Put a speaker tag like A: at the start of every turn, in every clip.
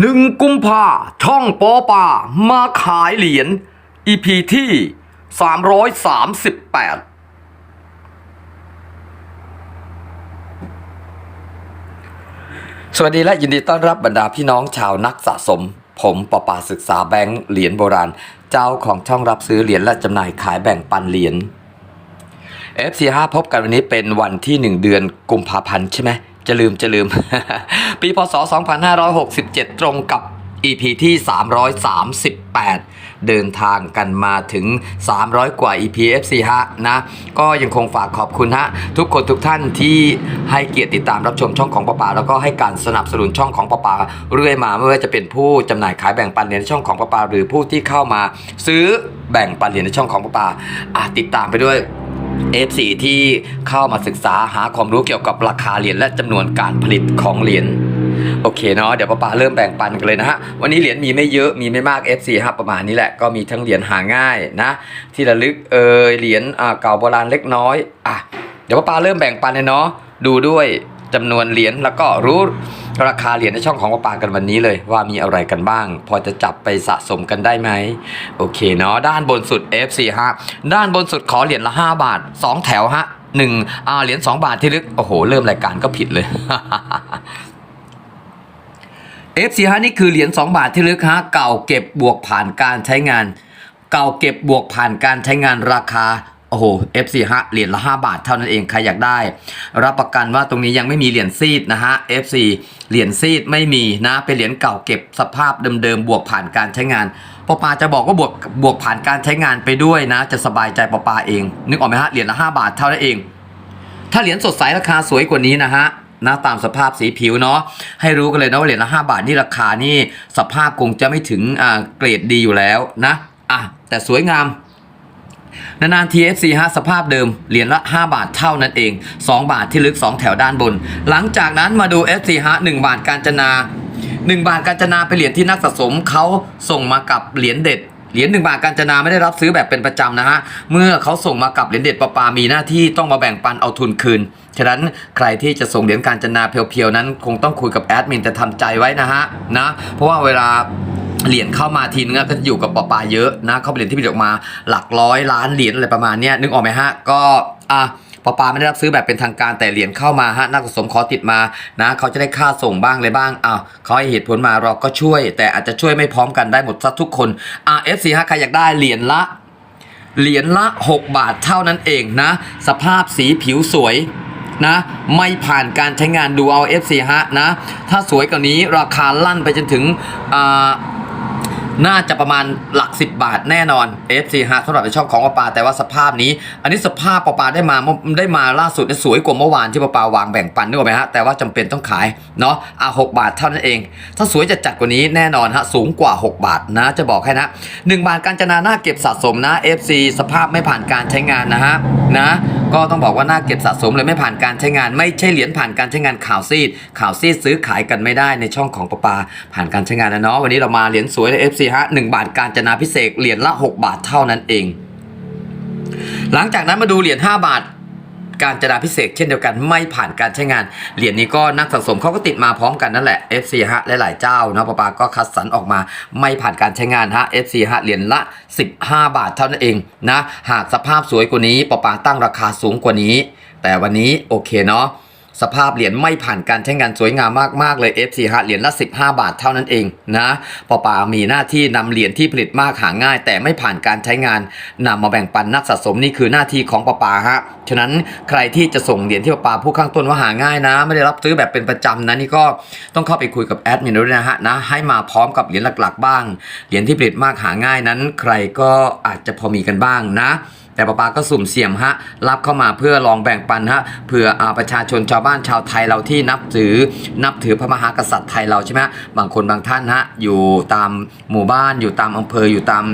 A: หนึ่งกุมภาช่องปอป่ามาขายเหรียญ EP ที่ 338 สวัสดีและยินดีต้อนรับบรรดาพี่น้องชาวนักสะสม ผมปอป่าศึกษาแบงค์เหรียญโบราณ เจ้าของช่องรับซื้อเหรียญและจำหน่ายขายแบ่งปันเหรียญ FC5 พบกันวันนี้เป็นวันที่ 1 เดือนกุมภาพันธ์ใช่ไหม จะลืมจะลืม ปีพศ 2567 ตรงกับ EP ที่ 338 เดินทางกันมาถึง 300 กว่า EP FC5 นะ ก็ยังคงฝากขอบคุณฮะ ทุกคนทุกท่านที่ให้เกียรติติดตามรับชมช่องของปะปา แล้วก็ให้การสนับสนุนช่องของปะปา เรื่อยมาไม่ว่าจะเป็นผู้จำหน่ายขายแบ่งปันเหรียญในช่องของปะปา หรือผู้ที่เข้ามา ซื้อแบ่งปันเหรียญในช่องของปะปาติดตามไปด้วย F4 ที่เข้ามาศึกษาหาความรู้เกี่ยวกับราคาเหรียญและจำนวนการผลิตของเหรียญโอเคเนาะเดี๋ยวป้าปาเริ่มแบ่งปันกันเลยนะฮะ วันนี้เหรียญมีไม่เยอะมีไม่มาก F4 ฮะประมาณนี้แหละก็มีทั้งเหรียญหาง่ายนะ ที่ระลึกเอยเหรียญเก่าโบราณเล็กน้อยอะเดี๋ยวป้าปาเริ่มแบ่งปันเลยเนาะดูด้วย จำนวนเหรียญแล้วก็รู้ราคาเหรียญในช่องของป้าปากันวันนี้เลย ว่ามีอะไรกันบ้าง พอจะจับไปสะสมกันได้ไหมโอเคเนาะด้านบนสุด F4 ฮะด้านบนสุดขอเหรียญละ 5 บาท 2 แถวฮะหนึ่งอ่าเหรียญ2บาทที่ลึกโอ้โห เริ่มรายการก็ผิดเลย F4 ฮะนี่คือเหรียญ2บาทที่ลึกฮะเก่าเก็บบวกผ่านการใช้งาน เก่าเก็บบวกผ่านการใช้งานราคา โอ้โห F4 ฮะเหรียญละ 5 บาทเท่านั้นเอง ใครอยากได้ รับประกันว่าตรงนี้ยังไม่มีเหรียญซีดนะฮะ F4 เหรียญซีดไม่มีนะ เป็นเหรียญเก่าเก็บสภาพเดิมๆ บวกผ่านการใช้งานปอปาจะบอกว่าบวกบวกผ่านการใช้งานไปด้วยนะ จะสบายใจปอปาเอง นึกออกไหมฮะ เหรียญละ 5 บาทเท่านั้นเอง ถ้าเหรียญสดใสราคาสวยกว่านี้นะฮะนะตามสภาพสีผิวเนาะให้รู้กันเลยนะว่าเหรียญละ 5 บาทนี่ราคานี่สภาพคงจะไม่ถึงเกรดดีอยู่แล้วนะอะแต่สวยงาม นานๆ TFC ฮะสภาพเดิมเหรียญละ 5 บาทเท่านั้นเอง 2 บาทที่ลึก 2 แถวด้านบน หลังจากนั้นมาดู FC ฮะ1บาทการจนา 1 บาทการจนาเป็นเหรียญที่นักสะสมเขาส่งมากับเหรียญเด็ดเหรียญ1บาทการจนาไม่ได้รับซื้อแบบเป็นประจำนะฮะ เมื่อเขาส่งมากับเหรียญเด็ดประปามีหน้าที่ต้องมาแบ่งปันเอาทุนคืน ฉะนั้นใครที่จะส่งเหรียญการจนาเพียวๆนั้น คงต้องคุยกับแอดมินจะทำใจไว้นะฮะนะ เพราะว่าเวลา เหรียญเข้ามาทีนึงอะก็จะอยู่กับปอปาเยอะนะเขาเป็นเหรียญที่ผลิตออกมาหลักร้อยล้านเหรียญอะไรประมาณนี้นึกออกไหมฮะก็อะปอปาไม่ได้รับซื้อแบบเป็นทางการแต่เหรียญเข้ามาฮะนักสะสมขอติดมานะเขาจะได้ค่าส่งบ้างเลยบ้างอ้าวเขาให้เหตุผลมาเราก็ช่วย แต่อาจจะช่วยไม่พร้อมกันได้หมดซะทุกคนอะ FC ฮะใครอยากได้เหรียญละเหรียญละ 6 บาทเท่านั้นเองนะ สภาพสีผิวสวยนะ ไม่ผ่านการใช้งานดูเอา FC ฮะนะ ถ้าสวยกว่านี้ราคาลั่นไปจนถึง น่าจะประมาณหลัก 10 บาทแน่นอน FC ฮะสำหรับในช่องของปปาแต่ว่าสภาพนี้ อันนี้สภาพปปาได้มาได้มาล่าสุดสวยกว่าเมื่อวานที่ปปาวางแบ่งปันนึกออกไหมฮะแต่ว่าจำเป็นต้องขายเนาะอะหบาทเท่านั้นเอง ถ้าสวยจะจัดกว่านี้แน่นอนฮะสูงกว่า 6 บาทนะจะบอกให้นะ 1 บาทการจนาหน้าเก็บสะสมนะ FC สภาพไม่ผ่านการใช้งานนะฮะนะก็ต้องบอกว่าหน้าเก็บสะสมเลยไม่ผ่านการใช้งาน ไม่ใช่เหรียญผ่านการใช้งานข่าวซีดข่าวซีดซื้อขายกันไม่ได้ในช่องของปปาผ่านการใช้งานนะเนาะวันนี้เรามาเหรียญสวยใน FC ฮะ1บาทการจนาพิเศษเหรียญละ 6 บาทเท่านั้นเอง หลังจากนั้นมาดูเหรียญ5บาทการจนาพิเศษเช่นเดียวกันไม่ผ่านการใช้งาน เหรียญนี้ก็นักสะสมเขาก็ติดมาพร้อมกันนั่นแหละ FC ฮะหลายๆเจ้านะปะปาก็คัดสรรออกมาไม่ผ่านการใช้งานฮะ FC ฮะเหรียญละ 15 บาทเท่านั้นเองนะหากสภาพสวยกว่านี้ปะปาตั้งราคาสูงกว่านี้ แต่วันนี้โอเคเนาะ สภาพเหรียญไม่ผ่านการใช้งานสวยงามมากๆเลย FC ฮะเหรียญละ 15 บาทเท่านั้นเองนะปอปามีหน้าที่นำเหรียญที่ผลิตมากหาง่าย แต่ไม่ผ่านการใช้งานนำมาแบ่งปันนักสะสมนี่คือหน้าที่ของปอปาฮะฉะนั้นใครที่จะส่งเหรียญที่ปอปาผู้ข้างต้นว่าหาง่ายนะ ไม่ได้รับซื้อแบบเป็นประจำนะนี่ก็ต้องเข้าไปคุยกับแอดมินด้วยนะฮะนะให้มาพร้อมกับเหรียญหลักๆ บ้างเหรียญที่ผลิตมากหาง่ายนั้น ใครก็อาจจะพอมีกันบ้างนะ แต่ป้าปาก็สุ่มเสี่ยมฮะรับเข้ามาเพื่อลองแบ่งปันฮะเผื่อประชาชนชาวบ้านชาวไทยเราที่นับถือนับถือพระมหากษัตริย์ไทยเราใช่ไหมบางคนบางท่านฮะอยู่ตามหมู่บ้านอยู่ตามอำเภออยู่ตาม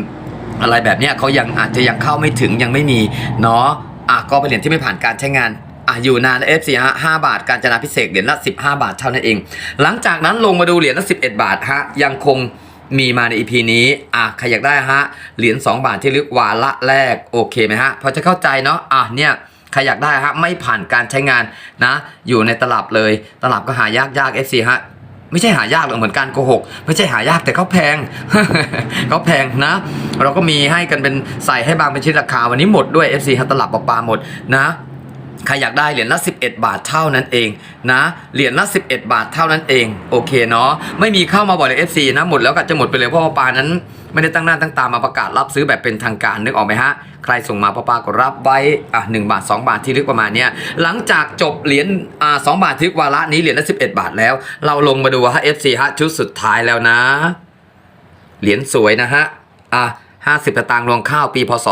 A: อะไรแบบนี้เขายังอาจจะยังเข้าไม่ถึงยังไม่มีเนาะอะก็เป็นเหรียญที่ไม่ผ่านการใช้งานอะอยู่นาน F4 ฮะ5บาทการจนาพิเศษเหรียญละ15 บาทเท่านั้นเอง หลังจากนั้นลงมาดูเหรียญละ11 บาทฮะยังคง มีมาใน EP นี้อะใครอยากได้ฮะเหรียญ2บาทที่ลึกวาละแรกโอเคไหมฮะพอจะเข้าใจเนาะอะเนี่ยใครอยากได้ฮะไม่ผ่านการใช้งานนะ อยู่ในตลับเลยตลับก็หายากยาก FC ฮะไม่ใช่หายากหรอกเหมือนการโกหก ไม่ใช่หายากแต่เขาแพงเขาแพงนะ เราก็มีให้กันเป็นใส่ให้บางเป็นชิ้นราคาวันนี้หมดด้วย FC ฮัตตลับปลาปลาหมดนะ ใครอยากได้เหรียญละ 11 บาทเท่านั้นเองนะ เหรียญละ 11 บาทเท่านั้นเอง โอเคเนาะ ไม่มีเข้ามาบ่อยเลย FC นะ หมดแล้วก็จะหมดไปเลยเพราะว่าปานั้น ไม่ได้ตั้งหน้าตั้งตามาประกาศรับซื้อแบบเป็นทางการนึกออกไหมฮะ ใครส่งมาปาปาก็รับไว้อะหบาท 2 บาทที่ลึกประมาณเนี้ย หลังจากจบเหรียญอ่าสบาทที่ลึกวาระนี้เหรียญละ 11 บาทแล้ว เราลงมาดูฮะ FC ฮะชุดสุดท้ายแล้วนะ เหรียญสวยนะฮะ อะ 50 สตางค์รวงข้าวปีพศ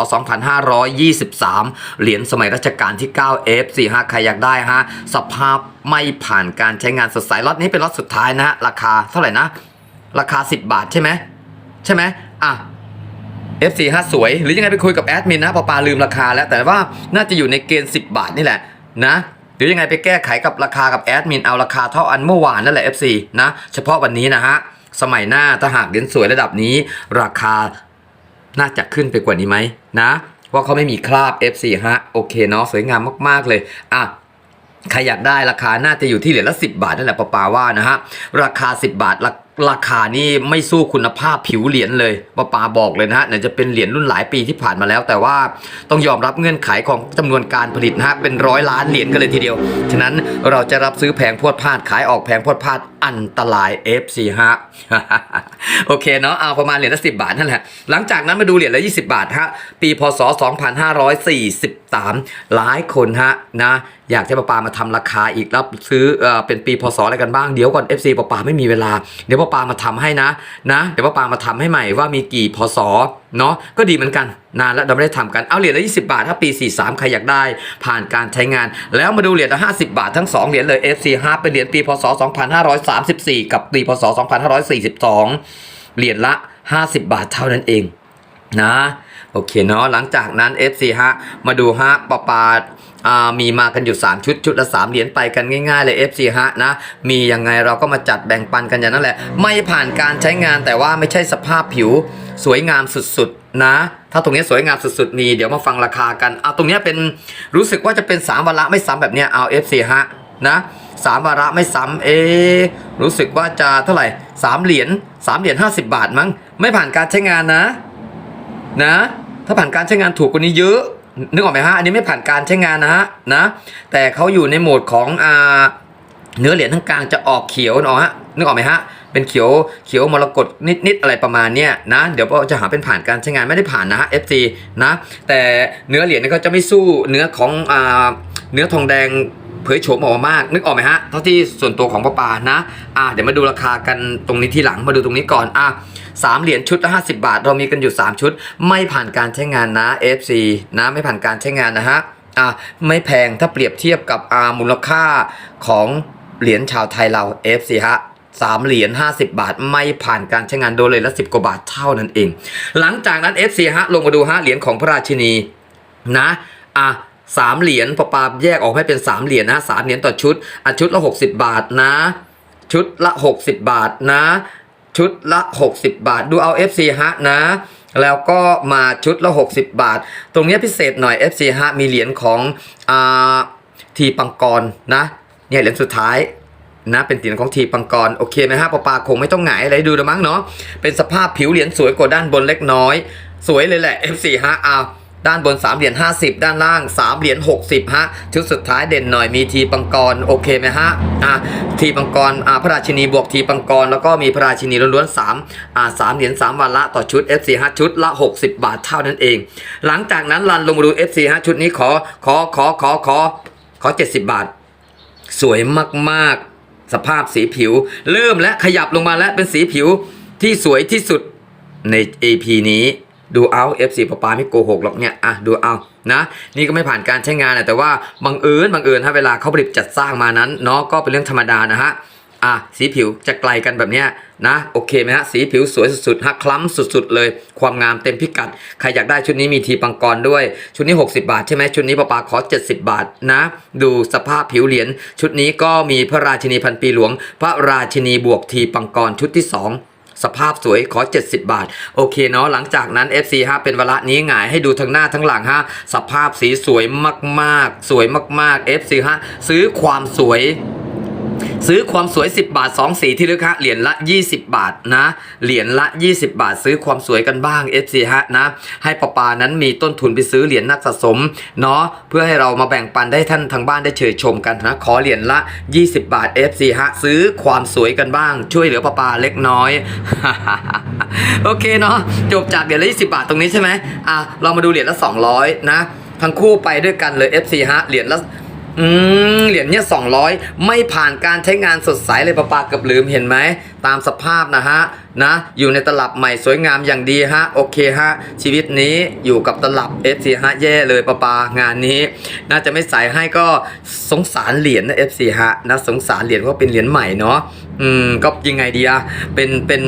A: 2523 เหรียญสมัยรัชกาลที่ 9 F45 ใครอยากได้ฮะ สภาพไม่ผ่านการใช้งานสดใสล็อตนี้เป็นล็อตสุดท้ายนะฮะ ราคาเท่าไหร่นะ ราคา 10 บาทใช่ไหมใช่ไหมอะ F45 สวย หรือยังไงไปคุยกับแอดมินนะปอปาลืมราคาแล้ว แต่ว่าน่าจะอยู่ในเกณฑ์ 10 บาทนี่แหละนะหรือยังไงไปแก้ไขกับราคากับแอดมินเอาราคาเท่าอันเมื่อวานนั่นแหละ F4 นะ เฉพาะวันนี้นะฮะ สมัยหน้าถ้าหากเหรียญสวยระดับนี้ ราคา น่าจะขึ้นไปกว่านี้ไหมนะ ว่าเขาไม่มีคราบ F4 ฮะโอเคเนาะสวยงามมากๆเลยอะใครอยากได้ราคาน่าจะอยู่ที่เหรียญละ 10 บาทนั่นแหละปาปาว่านะฮะราคา 10 บาท ราคานี่ไม่สู้คุณภาพผิวเหรียญเลยปาปาบอกเลยนะฮะเนี่ยจะเป็นเหรียญรุ่นหลายปีที่ผ่านมาแล้ว แต่ว่าต้องยอมรับเงื่อนไขของจำนวนการผลิตนะฮะเป็นร้อยล้านเหรียญกันเลยทีเดียว ฉะนั้นเราจะรับซื้อแพงพวดพลาดขายออกแพงพวดพลาดอันตราย F4 ฮะโอเคเนาะเอาประมาณเหรียญละ10บาทนั่นแหละหลังจากนั้นมาดูเหรียญละ20 บาทฮะปีพศ 2543 หลายคนฮะนะ อยากให้ปาปามาทำราคาอีกรับซื้อเอ่อเป็นปีพศอะไรกันบ้างเดี๋ยวก่อน FC ปาปาไม่มีเวลา เดี๋ยวปาปามาทำให้นะนะเดี๋ยวปาปามาทำให้ใหม่ว่ามีกี่พศเนาะก็ดีเหมือนกันนานแล้วเราไม่ได้ทำกันเอาเหรียญละ20 บาท ถ้าปี 43 ใครอยากได้ผ่านการใช้งาน แล้วมาดูเหรียญละ50 บาททั้ง 2 เหรียญเลย FC5 เป็นเหรียญปีพศ 2534 กับปีพศ 2542 เหรียญละ 50 บาทเท่านั้นเองนะ โอเคเนาะหลังจากนั้น FC ฮะมาดูฮะปาปาอ่ามีมากันอยู่ 3 ชุดชุดละ 3 เหรียญไปกันง่ายๆเลย FC ฮะนะมียังไงเราก็มาจัดแบ่งปันกันอย่างนั้นแหละ ไม่ผ่านการใช้งานแต่ว่าไม่ใช่สภาพผิวสวยงามสุดๆนะ ถ้าตรงนี้สวยงามสุดๆมีเดี๋ยวมาฟังราคากันเอาตรงนี้เป็นรู้สึกว่าจะเป็น 3วาระไม่ซ้ำแบบเนี้ยเอา FC ฮะนะสามวาระไม่ซ้ำเอ รู้สึกว่าจะเท่าไหร่สามเหรียญสามเหรียญ50บาทมั้ง ไม่ผ่านการใช้งานนะ นะ ถ้าผ่านการใช้งานถูกกว่านี้เยอะนึกออกไหมฮะอันนี้ไม่ผ่านการใช้งานนะฮะนะแต่เขาอยู่ในโหมดของอ่าเนื้อเหรียญทั้งกลางจะออกเขียวเนาะฮะนึกออกไหมฮะเป็นเขียวเขียวมรกตนิดๆอะไรประมาณเนี้ยนะเดี๋ยวจะหาเป็นผ่านการใช้งานไม่ได้ผ่านนะฮะ FC นะแต่เนื้อเหรียญนี่เขาจะไม่สู้เนื้อของอ่าเนื้อทองแดงเผยโฉมออกมามาก นึกออกไหมฮะเท่าที่ส่วนตัวของป้าปานะอ่าเดี๋ยวมาดูราคากันตรงนี้ทีหลังมาดูตรงนี้ก่อนอะ สามเหรียญชุดละ50 บาท เรามีกันอยู่ 3 ชุด ไม่ผ่านการใช้งานนะ FC นะไม่ผ่านการใช้งานนะฮะอะไม่แพงถ้าเปรียบเทียบกับอ่ามูลค่าของเหรียญชาวไทยเรา FC ฮะสามเหรียญ50 บาท ไม่ผ่านการใช้งานโดยเลยละ 10 กว่าบาทเท่านั้นเอง หลังจากนั้น FC ฮะลงมาดูฮะเหรียญของพระราชินีนะอะสามเหรียญปะปาแยกออกให้เป็นสามเหรียญนะสามเหรียญต่อชุดอะชุดละ 60 บาทนะ ชุดละ 60 บาทนะ ชุดละ 60 บาท ดูเอา FC ฮะนะ แล้วก็มาชุดละ 60 บาท ตรงนี้พิเศษหน่อย FC ฮะมีเหรียญของอทีปังกรนะเนี่ยเหรียญสุดท้ายนะเป็นเหรียญของทีปังกรโอเคไหมฮะปะปาคงไม่ต้องหงายอะไรดูนะมั้งเนาะเป็นสภาพผิวเหรียญสวยกว่าด้านบนเล็กน้อย สวยเลยแหละ F4 ฮะเอา ด้านบน3เหรียญ50 ด้านล่าง3เหรียญ60 ฮะ ชุดสุดท้ายเด่นหน่อยมีทีปังกร โอเคไหมฮะ อ่าทีปังกร อ่า พระราชินีบวกทีปังกร แล้วก็มีพระราชินีล้วนๆ3อ่า3เหรียญ3วันละต่อชุด F4 ฮะชุดละ 60 บาทเท่านั้นเอง หลังจากนั้นรันลงมาดู F4 ฮะชุดนี้ขอ ขอ ขอ ขอ ขอ ขอ 70 บาท สวยมากๆ สภาพสีผิว เริ่มและขยับลงมาแล้วเป็นสีผิวที่สวยที่สุดใน AP นี้ ดูเอา F4 ปะปาไม่โกหกหรอกเนี่ยอะดูเอานะนี่ก็ไม่ผ่านการใช้งานนะแต่ว่าบังเอิญบังเอิญถ้าเวลาเขาผลิตจัดสร้างมานั้นเนาะก็เป็นเรื่องธรรมดานะฮะอะสีผิวจะไกลกันแบบเนี้ยนะโอเคไหมฮะสีผิวสวยสุดๆฮะคล้ำสุดๆเลย ความงามเต็มพิกัด ใครอยากได้ชุดนี้มีทีปังกรด้วย ชุดนี้ 60 บาทใช่ไหมชุดนี้ปะปาขอ 70 บาทนะ ดูสภาพผิวเหรียญชุดนี้ก็มีพระราชินีพันปีหลวง พระราชินีบวกทีปังกรชุดที่ 2 สภาพสวยขอ 70 บาท โอเคเนาะหลังจากนั้น FC ฮะเป็นวาระนี้หงายให้ดูทั้งหน้าทั้งหลังฮะสภาพสีสวยมากๆ สวยมากๆ FC ฮะซื้อความสวย ซื้อความสวย 10 บาท 2 สีที่ลึกฮะเหรียญละ 20 บาทนะเหรียญละ 20 บาท ซื้อความสวยกันบ้าง FC ฮะนะให้ปะปานั้นมีต้นทุนไปซื้อเหรียญนักสะสมเนาะเพื่อให้เรามาแบ่งปันได้ท่านทางบ้านได้เฉยชมกันนะขอเหรียญละ 20 บาท FC ฮะซื้อความสวยกันบ้าง ช่วยเหลือปะปาเล็กน้อย โอเคเนาะจบจากเหรียญละ 20 บาทตรงนี้ใช่ไหมอะเรามาดูเหรียญละ 200 นะทั้งคู่ไปด้วยกันเลย FC ฮะเหรียญละ อืมเหรียญเนี่ย200ไม่ผ่านการใช้งานสดใสเลยปะปาเกือบลืมเห็นไหม ตามสภาพนะฮะนะอยู่ในตลับใหม่สวยงามอย่างดีฮะโอเคฮะชีวิตนี้อยู่กับตลับ FC ฮะแย่เลยปะปางานนี้ น่าจะไม่ใส่ให้ก็สงสารเหรียญนะ FC ฮะนะสงสารเหรียญเพราะเป็นเหรียญใหม่เนาะอืมก็ยังไงดีอะเป็นเป็น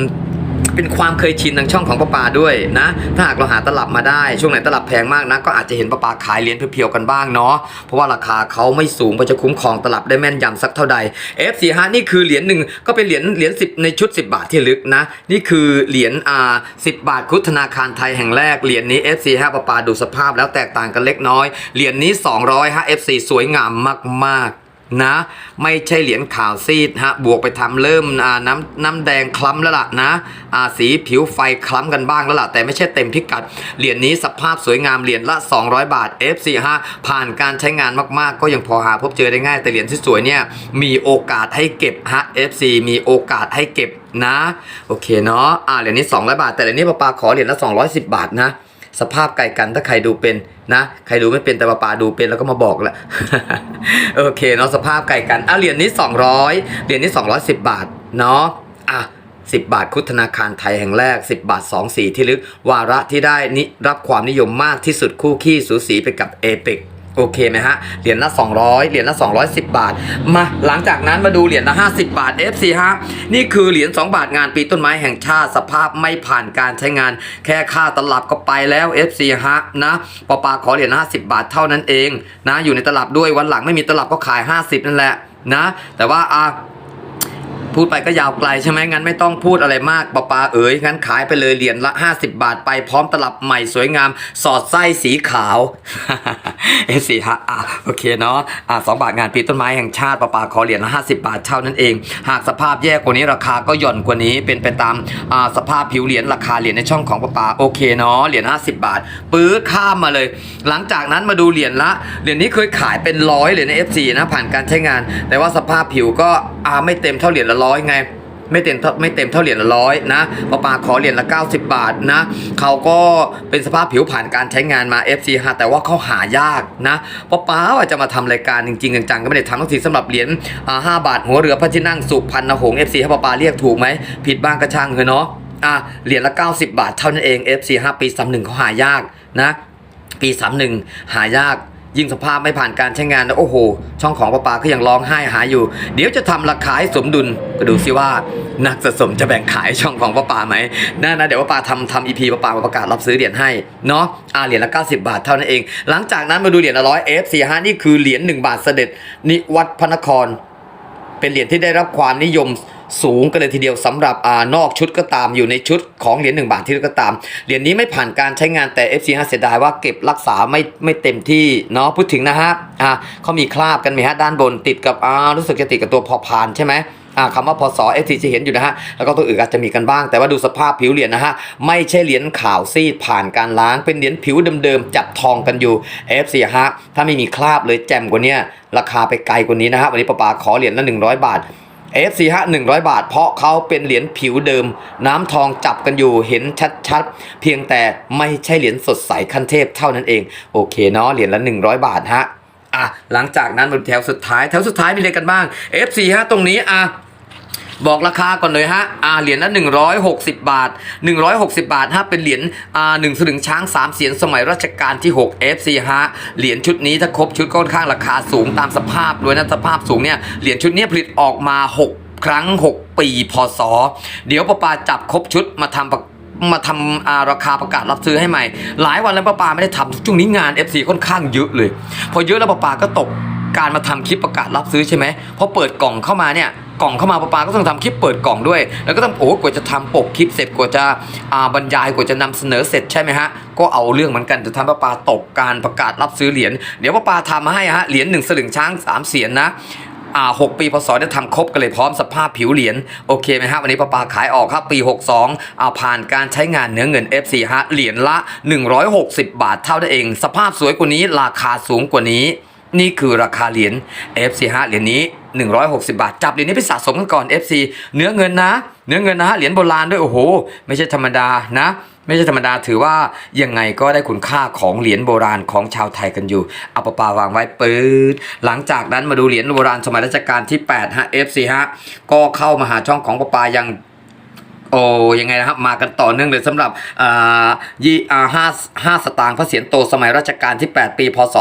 A: เป็นความเคยชินทางช่องของปะปาด้วยนะถ้าหากเราหาตลับมาได้ช่วงไหนตลับแพงมากนะก็อาจจะเห็นปะปาขายเหรียญเพียวๆกันบ้างเนาะเพราะว่าราคาเขาไม่สูงก็จะคุ้มครองตลับได้แม่นยำสักเท่าใด F4 ฮะนี่คือเหรียญหนึ่งก็เป็นเหรียญเหรียญสิในชุด 10 บาทที่ลึกนะ นี่คือเหรียญอ่าสิบาทคุธนาคารไทยแห่งแรกเหรียญนี้ F4 ฮะปะปาดูสภาพแล้วแตกต่างกันเล็กน้อยเหรียญนี้200ฮะ F4 สวยงามมากๆ นะ ไม่ใช่เหรียญขาวซีดฮะบวกไปทำเริ่มน้ำน้ำแดงคล้ำแล้วล่ะนะอาสีผิวไฟคล้ำกันบ้างแล้วล่ะแต่ไม่ใช่เต็มพิกัดเหรียญนี้สภาพสวยงามเหรียญละ 200 บาท F45 ผ่านการใช้งานมากๆ ก็ยังพอหาพบเจอได้ง่าย แต่เหรียญที่สวยเนี่ยมีโอกาสให้เก็บฮะ FC มีโอกาสให้เก็บนะ โอเคเนาะอ่าเหรียญนี้200บาท แต่เหรียญนี้ปาปาขอเหรียญละ210 บาทนะ สภาพไก่กันถ้าใครดูเป็นนะ ใครดูไม่เป็นแต่ปาปาดูเป็นแล้วก็มาบอกแหละโอเคเนาะสภาพไก่กันอะเหรียญนี้ 200เหรียญนี้ 210 บาทเนาะอะ10 บาทคุธนาคารไทยแห่งแรก 10 บาท 2 สีที่ลึก วาระที่ได้นิรับความนิยมมากที่สุดคู่ขี้สูสีไปกับเอเปก โอเคไหมฮะ เหรียญละ 200 เหรียญละ 210 บาท มา หลังจากนั้นมาดูเหรียญละ 50 บาท FC ฮะ นี่คือเหรียญ 2 บาทงานปีต้นไม้แห่งชาติ สภาพไม่ผ่านการใช้งาน แค่ค่าตลับก็ไปแล้ว FC ฮะ นะปอปาขอเหรียญละ50 บาทเท่านั้นเอง นะ อยู่ในตลับด้วย วันหลังไม่มีตลับก็ขาย 50 นั่นแหละ นะ แต่ว่า อะ พูดไปก็ยาวไกลใช่ไหมงั้นไม่ต้องพูดอะไรมากปาปาเอ๋ยงั้นขายไปเลยเหรียญละ 50 บาทไปพร้อมตลับใหม่สวยงาม สอดไส้สีขาวเอสีฮะอะโอเคเนาะอะสองบาทงานปีต้นไม้แห่งชาติปาปาขอเหรียญละ 50 บาทเท่านั้นเอง หากสภาพแย่กว่านี้ราคาก็หย่อนกว่านี้เป็นไปตามอ่าสภาพผิวเหรียญราคาเหรียญในช่องของปาปาโอเคเนาะเหรียญ50 บาทปื้อข้ามมาเลย หลังจากนั้นมาดูเหรียญละเหรียญนี้เคยขายเป็นร้อยเหรียญใน F4 นะผ่านการใช้งาน แต่ว่าสภาพผิวก็อ่าไม่เต็มเท่าเหรียญละร้อยไงไม่เต็มไม่เต็มเท่าเหรียญละร้อยนะปาปาขอเหรียญละ 90 บาทนะเขาก็เป็นสภาพผิวผ่านการใช้งานมา FC ฮะแต่ว่าเขาหายากนะปาปาว่าจะมาทำรายการจริงๆจังๆก็ไม่ได้ทำทั้งทีสำหรับเหรียญอ่าบาท หัวเรือพระที่นั่งสุพรรณหงษ์ FC ให้ปาปาเรียกถูกไหม ผิดบ้างก็ช่างเถอะเนาะอะเหรียญละ 90 บาทเท่านั้นเอง FC 5ปี31เขาหายากนะปี31หายาก ยิ่งสภาพไม่ผ่านการใช้งานนะโอ้โห ช่องของปาปาก็ยังร้องไห้หายอยู่ เดี๋ยวจะทำราคาให้สมดุลก็ดูซิว่า นักสะสมจะแบ่งขายช่องของปาปาไหมน่านะเดี๋ยวปาปาทำทำอีพีปาปามาประกาศรับซื้อเหรียญให้เนาะอ่าเหรียญละ 90 บาทเท่านั้นเอง หลังจากนั้นมาดูเหรียญละร้อยเอฟสี่ห้านี่คือเหรียญ1บาทเสด็จนิวัตพระนคร เป็นเหรียญที่ได้รับความนิยมสูงกันเลยทีเดียวสำหรับอานอกชุดก็ตามอยู่ในชุดของเหรียญ1บาทที่ก็ตามเหรียญนี้ไม่ผ่านการใช้งานแต่ FC 5เสียดายว่าเก็บรักษาไม่ไม่เต็มที่เนาะพูดถึงนะฮะอ่าเขามีคราบกันไหมฮะด้านบนติดกับอ่ารู้สึกจะติดกับตัวพอพานใช่ไหม คำว่าพศ FC จะเห็นอยู่นะฮะ แล้วก็ตัวอื่นอาจจะมีกันบ้าง แต่ว่าดูสภาพผิวเหรียญนะฮะ ไม่ใช่เหรียญขาวซีดผ่านการล้าง เป็นเหรียญผิวเดิมๆ จับทองกันอยู่ FC ฮะ ถ้าไม่มีคราบเลยแจ่มกว่านี้ราคาไปไกลกว่านี้นะฮะ วันนี้ปาปาขอเหรียญละ 100 บาท FC ฮะ100 บาท เพราะเขาเป็นเหรียญผิวเดิม น้ำทองจับกันอยู่เห็นชัดๆ เพียงแต่ไม่ใช่เหรียญสดใสขั้นเทพเท่านั้นเอง โอเคเนาะ เหรียญละ 100 บาทฮะ อะหลังจากนั้นมาแถวสุดท้ายแถวสุดท้ายมีอะไรกันบ้าง FC ฮะตรงนี้อะบอกราคาก่อนเลยฮะ อ่า เหรียญละ160 บาท 160 บาทฮะ เป็นเหรียญ อ่าหนึ่งสลึงช้าง 3 เสียนสมัยรัชกาลที่ 6 FC ฮะ เหรียญชุดนี้ถ้าครบชุดก็ค่อนข้างราคาสูงตามสภาพด้วยนะ สภาพสูงเนี่ย เหรียญชุดนี้ผลิตออกมา 6 ครั้ง 6 ปี พศ เดี๋ยวป้าปาจับครบชุดมาทำประ มาทำาราคาประกาศรับซื้อให้ใหม่ หลายวันแล้วป้าปาไม่ได้ทำช่วงนี้งาน FC ค่อนข้างเยอะเลย พอเยอะแล้วป้าปาก็ตกการมาทำคลิปประกาศรับซื้อใช่ไหมพอเปิดกล่องเข้ามาเนี่ยกล่องเข้ามาปาปาก็ต้องทำคลิปเปิดกล่องด้วย แล้วก็ต้องโอ้กว่าจะทำปกคลิปเสร็จกว่าจะอ่าบรรยายกว่าจะนำเสนอเสร็จใช่ไหมฮะก็เอาเรื่องเหมือนกันจะทำปาปาตกการประกาศรับซื้อเหรียญเดี๋ยวปาปาทำมาให้ฮะเหรียญหนึ่งสลึงช้างสามเสียนนะ อ่าหกปีพศได้ทำครบกันเลยพร้อมสภาพผิวเหรียญโอเคไหมฮะวันนี้ปาปาขายออกครับปี 62อ่าผ่านการใช้งานเนื้อเงิน FC ฮะเหรียญละ 160 บาทเท่านั้นเอง สภาพสวยกว่านี้ราคาสูงกว่านี้ นี่คือราคาเหรียญ FC ฮะเหรียญนี้ 160 บาท จับเหรียญนี้ไปสะสมกันก่อน FC เนื้อเงินนะ เนื้อเงินนะฮะเหรียญโบราณด้วยโอ้โห ไม่ใช่ธรรมดานะ ไม่ใช่ธรรมดาถือว่ายังไงก็ได้คุณค่าของเหรียญโบราณของชาวไทยกันอยู่ เอาปะปาวางไว้ปืดหลังจากนั้นมาดูเหรียญโบราณสมัยรัชกาลที่8ฮะ FC ฮะก็เข้ามาหาช่องของปะปายัง โอ้ยังไงนะครับ มากันต่อเนื่องเลยสำหรับยี่อ่าห้าห้าสตางค์พระเศียรโตสมัยรัชกาลที่ 8 ปี พศ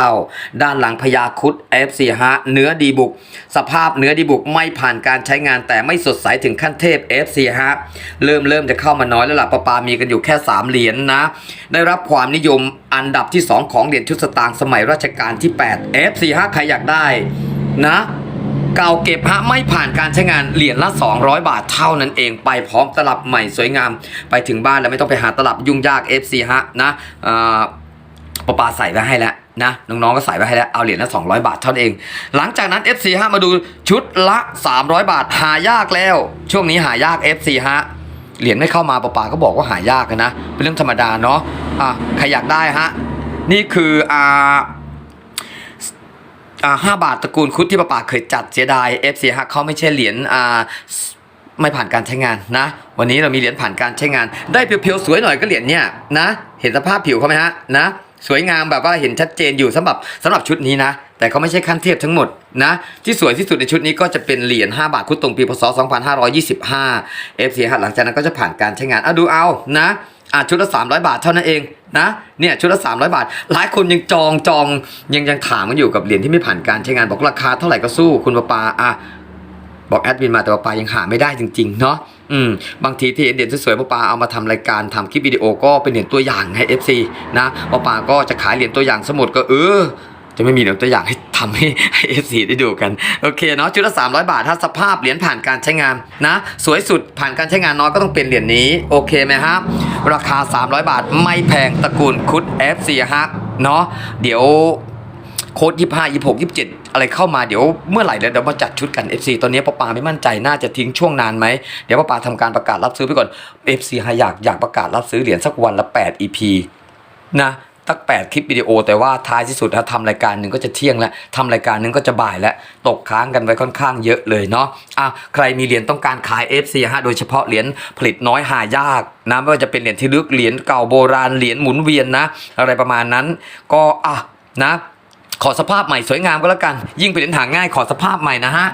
A: 2489 ด้านหลังพญาคุด FC ฮะเนื้อดีบุก สภาพเนื้อดีบุกไม่ผ่านการใช้งานแต่ไม่สดใสถึงขั้นเทพ FC ฮะเริ่มเริ่มจะเข้ามาน้อยแล้วล่ะปะปามีกันอยู่แค่ 3 เหรียญนนะ ได้รับความนิยมอันดับที่ 2 ของเหรียญชุดสตางค์สมัยรัชกาลที่ 8 FC ฮะใครอยากได้นะ เก่าเก็บฮะไม่ผ่านการใช้งานเหรียญละ 200 บาทเท่านั้นเองไปพร้อมตลับใหม่สวยงาม ไปถึงบ้านแล้วไม่ต้องไปหาตลับยุ่งยาก FC ฮะนะอ่าปะปาใส่ไว้ให้แล้วนะน้องๆก็ใส่ไว้ให้แล้วเอาเหรียญละ 200 บาทเท่านั้นเอง หลังจากนั้น FC ฮะมาดูชุดละ 300 บาทหายากแล้ว ช่วงนี้หายาก FC ฮะเหรียญไม่เข้ามาปะปาก็บอกว่าหายากนะเป็นเรื่องธรรมดาเนาะอะใครอยากได้ฮะนี่คืออ่า ห้าบาทตระกูลคุดที่ป้าป่าเคยจัดเสียดาย FC ฮะเขาไม่ใช่เหรียญอ่าไม่ผ่านการใช้งานนะ วันนี้เรามีเหรียญผ่านการใช้งาน ได้เพียวๆสวยหน่อยก็เหรียญเนี่ยนะ เห็นสภาพผิวเขาไหมฮะนะสวยงามแบบว่าเห็นชัดเจนอยู่สำหรับสำหรับชุดนี้นะ แต่เขาไม่ใช่ขั้นเทพทั้งหมดนะ ที่สวยที่สุดในชุดนี้ก็จะเป็นเหรียญ5บาทคุดตรงปีพศ 2525 FC ฮะหลังจากนั้นก็จะผ่านการใช้งานเอาดูเอานะอะชุดละ300 บาทเท่านั้นเอง นะเนี่ยชุดละ300 บาท หลายคนยังจองจองยังยังถามกันอยู่กับเหรียญที่ไม่ผ่านการใช้งานบอกราคาเท่าไหร่ก็สู้คุณปาปาอะบอกแอดมินมาแต่ปาปายังหาไม่ได้จริง ๆ เนาะอืมบางทีที่เห็นเหรียญสวยๆปาปาเอามาทำรายการทำคลิปวิดีโอก็เป็นเหรียญตัวอย่างให้ FC นะปาปาก็จะขายเหรียญตัวอย่างสมุดก็เออจะไม่มีเหรียญตัวอย่างให้ ทำให้ให้เอฟซีได้ดูกัน โอเคเนาะชุดละ300 บาท ถ้าสภาพเหรียญผ่านการใช้งานนะ สวยสุดผ่านการใช้งานน้อยก็ต้องเป็นเหรียญนี้ โอเคไหมครับราคา 300 บาทไม่แพงตระกูลคุด FC ฮะเนาะเดี๋ยวโค้ดยี่ห้ายี่หกยี่เจ็ดอะไรเข้ามาเดี๋ยวเมื่อไหร่เดี๋ยวมาจัดชุดกัน FC ตอนนี้ป้าปาไม่มั่นใจน่าจะทิ้งช่วงนานไหมเดี๋ยวป้าปาทำการประกาศรับซื้อไปก่อน FC ฮะอยากอยากประกาศรับซื้อเหรียญสักวันละ 8 EP นะ ตั้งแปดคลิปวิดีโอ แต่ว่าท้ายที่สุดถ้าทำรายการหนึ่งก็จะเที่ยงแล้วทำรายการหนึ่งก็จะบ่ายแล้วตกค้างกันไว้ค่อนข้างเยอะเลยเนาะอะใครมีเหรียญต้องการขาย FC ฮะโดยเฉพาะเหรียญผลิตน้อยหายากนะไม่ว่าจะเป็นเหรียญที่ลึกเหรียญเก่าโบราณเหรียญหมุนเวียนนะ อะไรประมาณนั้น ก็อะนะ ขอสภาพใหม่สวยงามก็แล้วกัน ยิ่งเป็นเหรียญหาง่ายขอสภาพใหม่นะฮะ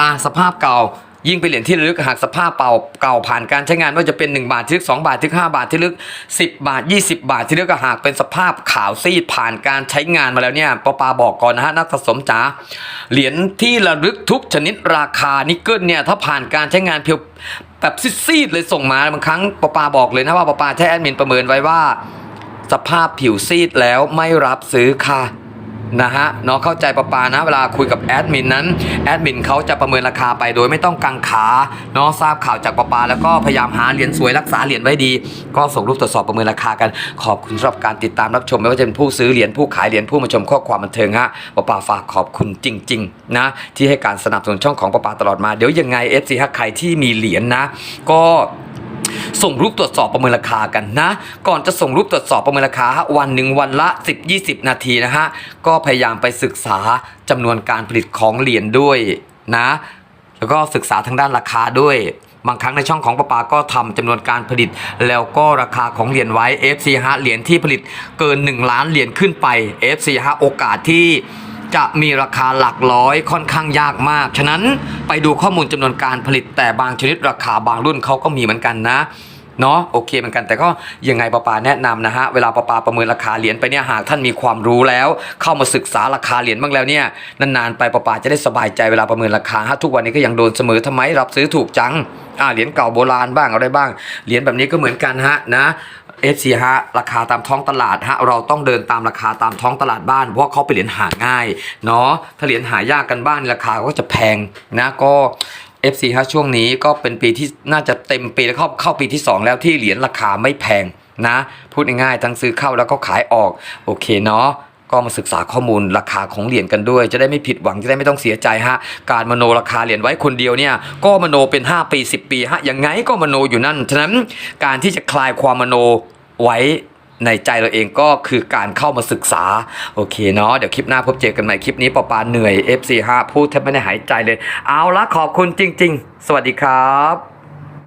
A: อ่าสภาพเก่า ยิ่งเป็นเหรียญที่ระลึกหากสภาพเป่าเก่าผ่านการใช้งานว่าจะเป็น 1 บาทที่ลึก2บาทที่ลึก5บาทที่ลึก 10 บาท 20 บาทที่ลึกก็หากเป็นสภาพขาวซีดผ่านการใช้งานมาแล้วเนี่ยปอปาบอกก่อนนะฮะนักสะสมจ๋าเหรียญที่ระลึกทุกชนิดราคานิกเกิลเนี่ยถ้าผ่านการใช้งานเพียวแบบซีดๆเลยส่งมาบางครั้งปอปาบอกเลยนะว่าปอปาใช้แอดมินประเมินไว้ว่า สภาพผิวซีดแล้วไม่รับซื้อค่ะ นะฮะเนาะเข้าใจปะปานะเวลาคุยกับแอดมินนั้นแอดมินเขาจะประเมินราคาไปโดยไม่ต้องกังขาเนาะทราบข่าวจากปะปา แล้วก็พยายามหาเหรียญสวยรักษาเหรียญไว้ดี ก็ส่งรูปตรวจสอบประเมินราคากัน ขอบคุณสำหรับการติดตามรับชมไม่ว่าจะเป็นผู้ซื้อเหรียญผู้ขายเหรียญผู้มาชมข้อความบันเทิงฮะปะปาฝากขอบคุณจริงๆนะที่ให้การสนับสนุนช่องของปะปาตลอดมาเดี๋ยวยังไง FC ฮักใครที่มีเหรียญนะ ก็ ส่งรูปตรวจสอบประเมินราคากันนะ ก่อนจะส่งรูปตรวจสอบประเมินราคา วันหนึ่งวันละ 10-20 นาทีนะฮะ ก็พยายามไปศึกษาจำนวนการผลิตของเหรียญด้วยนะ แล้วก็ศึกษาทางด้านราคาด้วยบางครั้งในช่องของปะปาก็ทำจำนวนการผลิต แล้วก็ราคาของเหรียญไว้ FC ฮะเหรียญที่ผลิตเกิน 1 ล้านเหรียญขึ้นไป FC ฮะโอกาสที่ จะมีราคาหลักร้อยค่อนข้างยากมาก ฉะนั้นไปดูข้อมูลจำนวนการผลิตแต่บางชนิดราคาบางรุ่นเขาก็มีเหมือนกันนะเนาะโอเคเหมือนกันแต่ก็ยังไงปาปาแนะนำนะฮะเวลาปาปาประเมินราคาเหรียญไปเนี่ยหากท่านมีความรู้แล้ว เข้ามาศึกษาราคาเหรียญบ้างแล้วเนี่ยนานๆไปปาปาจะได้สบายใจเวลาประเมินราคาฮะทุกวันนี้ก็ยังโดนเสมอทำไมรับซื้อถูกจังอ่าเหรียญเก่าโบราณบ้างอะไรบ้างเหรียญแบบนี้ก็เหมือนกันฮะนะ เอฟซีฮะราคาตามท้องตลาดฮะเราต้องเดินตามราคาตามท้องตลาดบ้านเพราะเขาไปเหรียญหาง่ายเนาะถ้าเหรียญหายากกันบ้านราคาก็จะแพงนะก็ FC ฮะช่วงนี้ก็เป็นปีที่น่าจะเต็มปีแล้วเข้าเข้าปีที่ 2 แล้วที่เหรียญราคาไม่แพงนะ พูดง่ายๆทั้งซื้อเข้าแล้วก็ขายออก โอเคเนาะ ก็มาศึกษาข้อมูลราคาของเหรียญกันด้วย จะได้ไม่ผิดหวังจะได้ไม่ต้องเสียใจฮะการมโนราคาเหรียญไว้คนเดียวเนี่ยก็มโนเป็น 5 ปี 10 ปีฮะยังไงก็มโนอยู่นั่นฉะนั้นการที่จะคลายความมโนไว้ในใจเราเองก็คือการเข้ามาศึกษา โอเคเนาะเดี๋ยวคลิปหน้าพบเจอกันใหม่คลิปนี้ปอปาเหนื่อย FC ฮะพูดแทบไม่ได้หายใจเลย เอาละขอบคุณจริง ๆ สวัสดีครับ